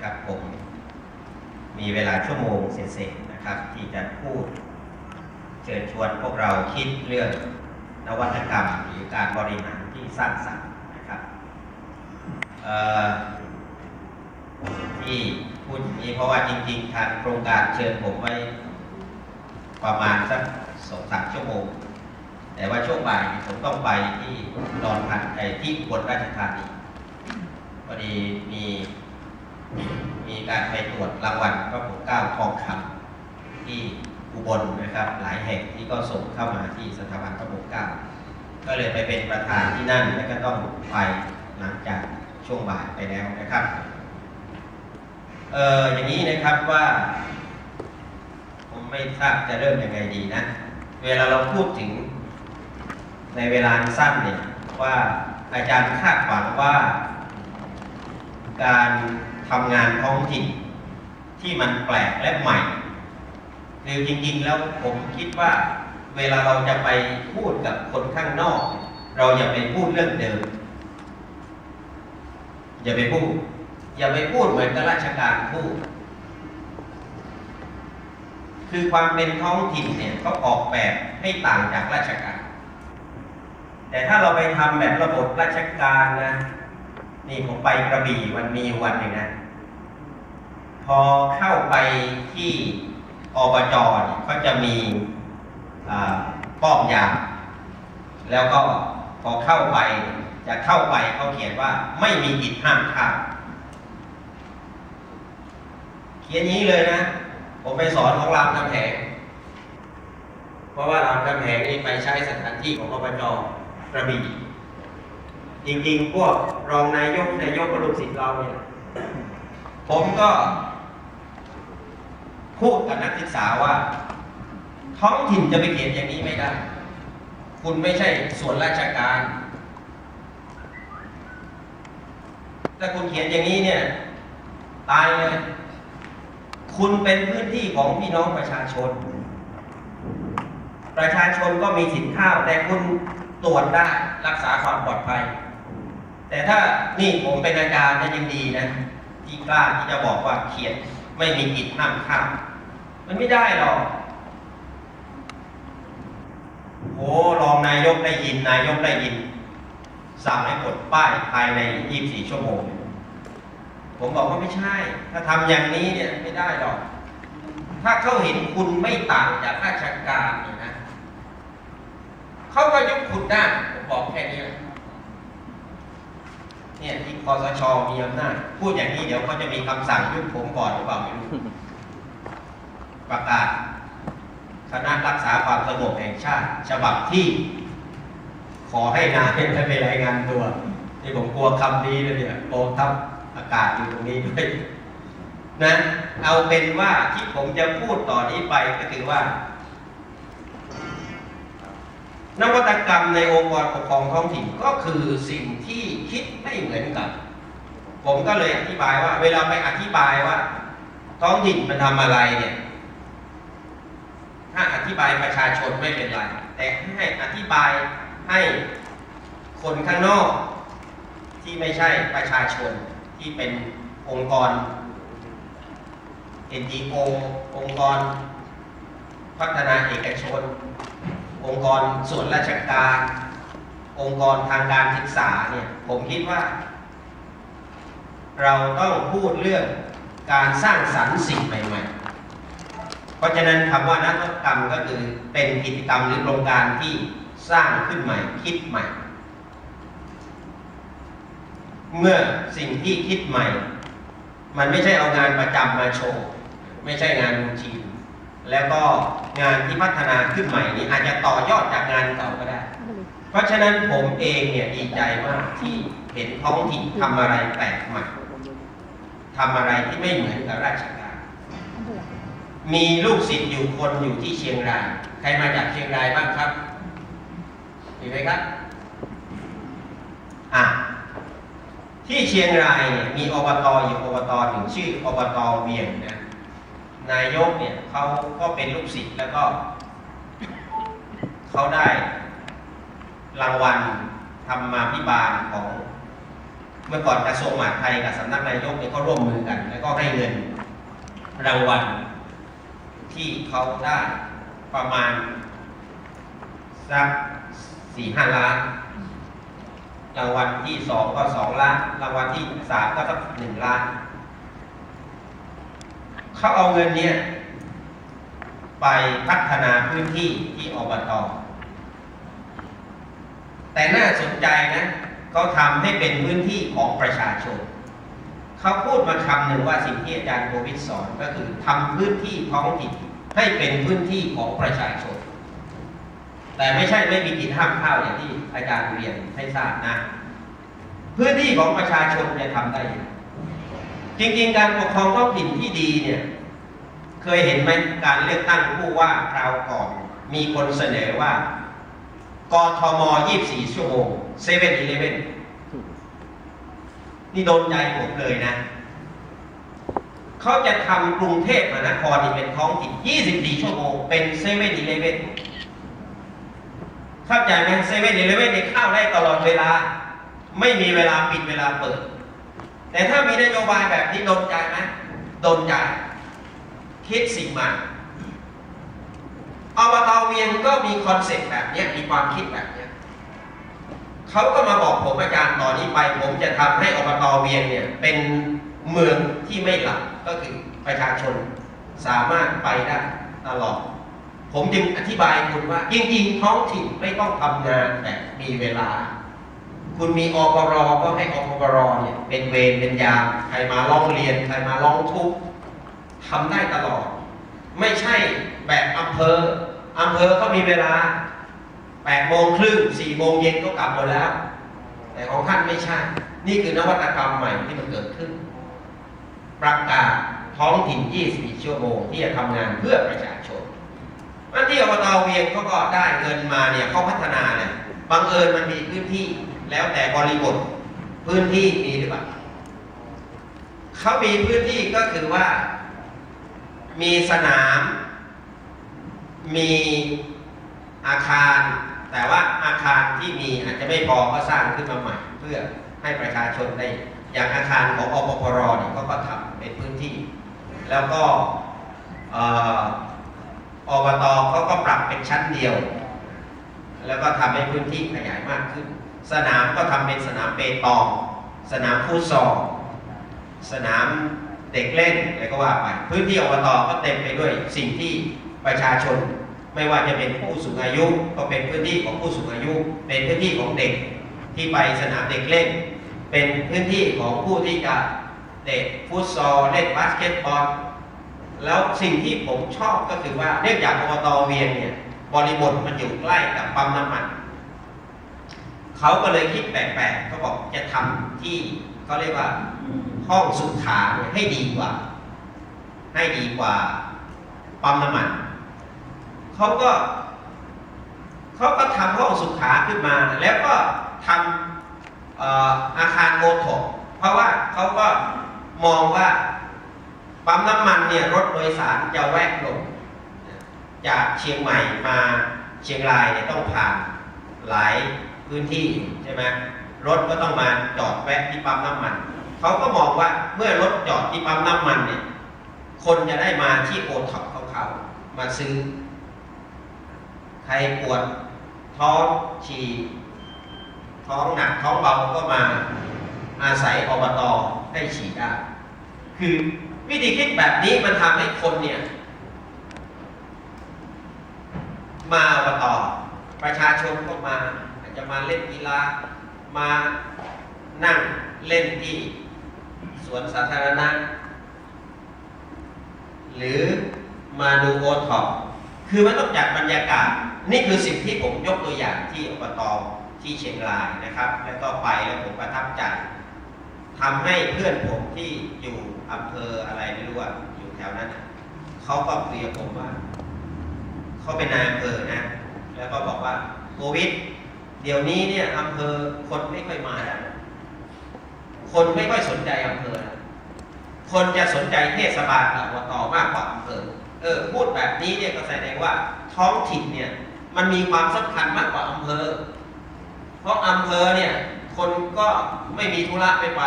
นะครับ ผมมีเวลาชั่วโมงเศษๆนะครับ ที่จะพูดเชิญชวนพวกเราคิดเรื่องนวัตกรรมหรือการบริหารที่สร้างสรรค์นะครับที่พูดอย่างนี้เพราะว่าจริงๆทางโครงการเชิญผมไว้ประมาณสักสองสามชั่วโมง แต่ว่าช่วงบ่ายผมต้องไปที่ดอนพันไอที่บลราชธานีพอดีมี มีการไปตรวจรางวัลพระปกเกล้าทองคำที่อุบลนะครับ หลายแห่งที่ก็ส่งเข้ามาที่สถาบันพระปกเกล้าก็เลยไปเป็นประธานที่นั่นแล้วก็ต้องไปหลังจากช่วงบ่ายไปแล้วนะครับเอออย่างนี้นะครับว่าผมไม่ทราบจะเริ่มยังไงดีนะ เวลาเราพูดถึงในเวลาสั้นเนี่ยว่าอาจารย์คาดหวังว่า การทำงานท้องถิ่นที่มันแปลกและใหม่คือจริงๆ แล้วผมคิดว่าเวลาเราจะไปพูดกับคนข้างนอก เราอย่าไปพูดเรื่องเดิม อย่าไปพูด อย่าไปพูดเหมือนกับราชการพูด คือความเป็นท้องถิ่นเนี่ยเขาออกแบบให้ต่างจากราชการ แต่ถ้าเราไปทำแบบระบบราชการนะ นี่ผมไปกระบี่วันมีวันหนึ่งนะ พอเข้าไปที่อบจเนี่ยก็จะมีป้อมยามแล้วก็พอเข้าไป จะเข้าไปเขาเขียนว่าไม่มีกิจห้ามข้าเขียนนี้เลยนะ ผมไปสอนของรามคำแหงเพราะว่ารามคำแหงนี่ไปใช้สถานที่ของอบจกระบี่จริงๆ พวก รองนายกนายกกระลุกศิษย์เราเนี่ยผมก็พูดกับนักศึกษาว่า ท้องถิ่นจะไปเขียนอย่างนี้ไม่ได้ คุณไม่ใช่ส่วนราชการ ถ้าคุณเขียนอย่างนี้เนี่ย ตายเลย คุณเป็นพื้นที่ของพี่น้องประชาชน ประชาชนก็มีสิทธิ์ข้าว แต่คุณตรวจได้รักษาความปลอดภัย แต่ถ้านี่ผมเป็นอาจารย์นะยังดีนะที่กล้าที่จะบอกว่าเขียนไม่มีกิจห้ามข้ามมันไม่ได้หรอกโอ้รองนายกได้ยินนายกได้ยิน สั่งให้กดป้ายภายใน 24 ชั่วโมง ผมบอกว่าไม่ใช่ ถ้าทำอย่างนี้เนี่ยไม่ได้หรอก ถ้าเขาเห็นคุณไม่ต่างจากราชการเนี่ยนะเขาก็ยุบคุณได้ผมบอกแค่นี้แหละ เนี่ยที่คอสชมีอำนาจพูดอย่างนี้เดี๋ยวเขาจะมีคำสั่งยุบผมก่อนหรือเปล่าไม่รู้ประกาศคณะรักษาความสงบแห่งชาติ ฉบับที่ ขอให้นายท่านไปรายงานตัวนี่ผมกลัวคำนี้เลยเนี่ยโกทับอากาศอยู่ตรงนี้ด้วยนะเอาเป็นว่าที่ผมจะพูดต่อนี้ไปก็คือว่า นวัตกรรมในองค์กรปกครองท้องถิ่นก็คือสิ่งที่คิดไม่เหมือนกัน ผมก็เลยอธิบายว่า เวลาไปอธิบายว่า ท้องถิ่นมันทำอะไรเนี่ย ถ้าอธิบายประชาชนไม่เป็นไร แต่ให้อธิบายให้คนข้างนอก ที่ไม่ใช่ประชาชนที่เป็นองค์กร NGO องค์กร พัฒนาเอกชน องค์กรส่วนราชการ องค์กรทางการศึกษาเนี่ยผมคิดว่า เราต้องพูดเรื่องการสร้างสรรค์สิ่งใหม่ ๆ เพราะฉะนั้นคำว่านวัตกรรมก็คือเป็นกิจกรรมหรือโครงการที่สร้างขึ้นใหม่คิดใหม่ เมื่อสิ่งที่คิดใหม่ มันไม่ใช่เอางานประจำมาโชว์ ไม่ใช่งานรูทีน แล้วก็งานที่พัฒนาขึ้นใหม่นี้อาจจะต่อยอดจากงานเก่าก็ได้ เพราะฉะนั้นผมเองเนี่ยดีใจมากที่เห็นท้องถิ่นทำอะไรแปลกใหม่ทำอะไรที่ไม่เหมือนกับราชการ มีลูกศิษย์อยู่คนอยู่ที่เชียงราย ใครมาจากเชียงรายบ้างครับมีไหมครับอะที่เชียงรายเนี่ยมีอบตอยู่อบตหนึ่งชื่ออบตเวียงนะ นายกเนี่ยเขาก็เป็นลูกศิษย์แล้วก็เขาได้รางวัลธรรมาภิบาลของ เมื่อก่อนกระทรวงมหาดไทยกับสำนักนายกเนี่ยก็ร่วมมือกัน แล้วก็ให้เงินรางวัลที่เขาได้ประมาณสักสี่ห้าล้านรางวัลที่สองก็สองล้านรางวัลที่สามก็สักหนึ่งล้าน เขาเอาเงินเนี้ยไปพัฒนาพื้นที่ที่อบตแต่น่าสนใจนะเขาทำให้เป็นพื้นที่ของประชาชน เขาพูดมาคำหนึ่งว่าสิ่งที่อาจารย์โควิดสอนก็คือทำพื้นที่ท้องถิ่นให้เป็นพื้นที่ของประชาชน แต่ไม่ใช่ไม่มีกินห้ามข้าวอย่างที่อาจารย์เรียนให้ทราบนะ พื้นที่ของประชาชนจะทำได้อย่าง จริงๆ การปกครองท้องถิ่นที่ดีเนี่ยเคยเห็นไหมการเลือกตั้งผู้ว่าคราวก่อน มีคนเสนอว่ากทม 24 ชั่วโมงเซเว่นอีเลเว่นนี่โดนใจผมเลยนะ เขาจะทำกรุงเทพมหานครนี่เป็นท้องถิ่น 24 ชั่วโมง เป็นเซเว่นอีเลเว่นเข้าใจไหมเซเว่นอีเลเว่นเนี่ยเข้าได้ตลอดเวลา ไม่มีเวลาปิดเวลาเปิด แต่ถ้ามีนโยบายแบบนี้โดนใจไหมโดนใจ คิดสิ่งใหม่อบตเวียงก็มีคอนเซ็ปต์แบบนี้มีความคิดแบบนี้เขาก็มาบอกผมอาจารย์ตอนนี้ไป ผมจะทำให้อบตเวียงเนี่ย เป็นเมืองที่ไม่หลับก็คือประชาชนสามารถไปได้ตลอด ผมจึงอธิบายคุณว่า จริงๆท้องถิ่นไม่ต้องทำงานแบบมีเวลา คุณมีอปรก็ให้อปรเนี่ยเป็นเวรเป็นยามใครมาร้องเรียนใครมาร้องทุกข์ทำได้ตลอด ไม่ใช่แบบอำเภออำเภอก็มีเวลา8โมงครึ่ง4โมงเย็นก็กลับหมดแล้ว แต่ของท่านไม่ใช่ นี่คือนวัตกรรมใหม่ที่มันเกิดขึ้น ประกาศท้องถิ่น 24 ชั่วโมงที่จะทำงานเพื่อประชาชนวันที่อบตเวียงเขาก็ได้เงินมาเนี่ยเขาพัฒนาเนี่ยบังเอิญมันมีพื้นที่ แล้วแต่บริบทพื้นที่มีหรือเปล่าเขามีพื้นที่ก็คือว่า มีสนาม มีอาคาร แต่ว่าอาคารที่มีอาจจะไม่พอก็สร้างขึ้นมาใหม่ เพื่อให้ประชาชนได้ อย่างอาคารของอปพรเนี่ยเขาก็ทำเป็นพื้นที่ แล้วก็ออบตเขาก็ปรับเป็นชั้นเดียว แล้วก็ทำให้พื้นที่ขยายมากขึ้น สนามก็ทำเป็นสนามเปตอง สนามฟุตซอลสนามเด็กเล่นอะไรก็ว่าไปพื้นที่อบตก็เต็มไปด้วยสิ่งที่ประชาชน ไม่ว่าจะเป็นผู้สูงอายุ ก็เป็นพื้นที่ของผู้สูงอายุ เป็นพื้นที่ของเด็กที่ไปสนามเด็กเล่น เป็นพื้นที่ของผู้ที่จะเตะฟุตซอลเล่นบาสเกตบอลแล้วสิ่งที่ผมชอบก็คือว่าเนื่องจากอบตเวียงเนี่ยบริบทมันอยู่ใกล้กับปั๊มน้ำมัน เขาก็เลยคิดแปลกๆเขาบอกจะทำที่เขาเรียกว่าห้องสุขาให้ดีกว่า ให้ดีกว่าปั๊มน้ำมันเขาก็เขาก็ทำห้องสุขาขึ้นมา แล้วก็ทำอออาคารโอทกเพราะว่าเขาก็มองว่าปั๊มน้ำมันเนี่ยรถโดยสารจะแวะลงจากเชียงใหม่มาเชียงรายเนี่ยต้องผ่านหลาย พื้นที่ใช่ไหมรถก็ต้องมาจอดแวะที่ปั๊มน้ำมัน เขาก็มองว่าเมื่อรถจอดที่ปั๊มน้ำมันเนี่ย คนจะได้มาที่โอท็อปของเขามาซื้อ ใครปวดท้องฉี่ท้องหนักท้องเบาก็มาอาศัยอบตให้ฉี่ได้ คือวิธีคิดแบบนี้มันทำให้คนเนี่ย มาอบตประชาชนก็มา จะมาเล่นกีฬามานั่งเล่นที่สวนสาธารณะ หรือมาดูโอท็อปคือมันต้องจัดบรรยากาศ นี่คือสิ่งที่ผมยกตัวอย่างที่อบตอที่เชียงรายนะครับ แล้วก็ไปแล้วผมประทับใจทำให้เพื่อนผมที่อยู่อำเภออะไรไม่รู้อะอยู่แถวนั้นเขาก็คุยกับผมว่าเขาเป็นนายอำเภอนะ แล้วก็บอกว่าโควิด เดี๋ยวนี้เนี่ยอำเภอคนไม่ค่อยมาแล้วคนไม่ค่อยสนใจอำเภอคนจะสนใจเทศบาลกับอบตมากกว่าอำเภอเออพูดแบบนี้เนี่ยก็แสดงว่าท้องถิ่นเนี่ยมันมีความสำคัญมากกว่าอำเภอ เพราะอำเภอเนี่ยคนก็ไม่มีธุระไม่ไป